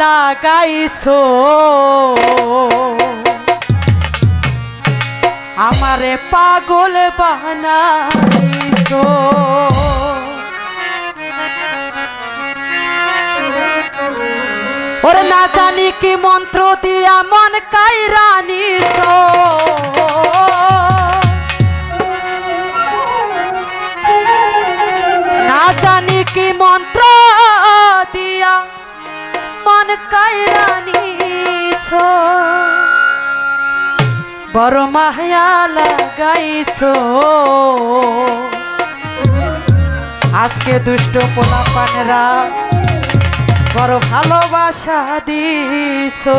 লাগাইছো। আমারে পাগল বানাইছো। ওরে না জানি কি মন্ত্র দিয়া মন কাইরা নিছো। না জানি কি মন্ত্র নিছো বড় মায়া লাগাইছো আজকে দুষ্ট পোলা পানেরা বড় ভালোবাসা দিছো।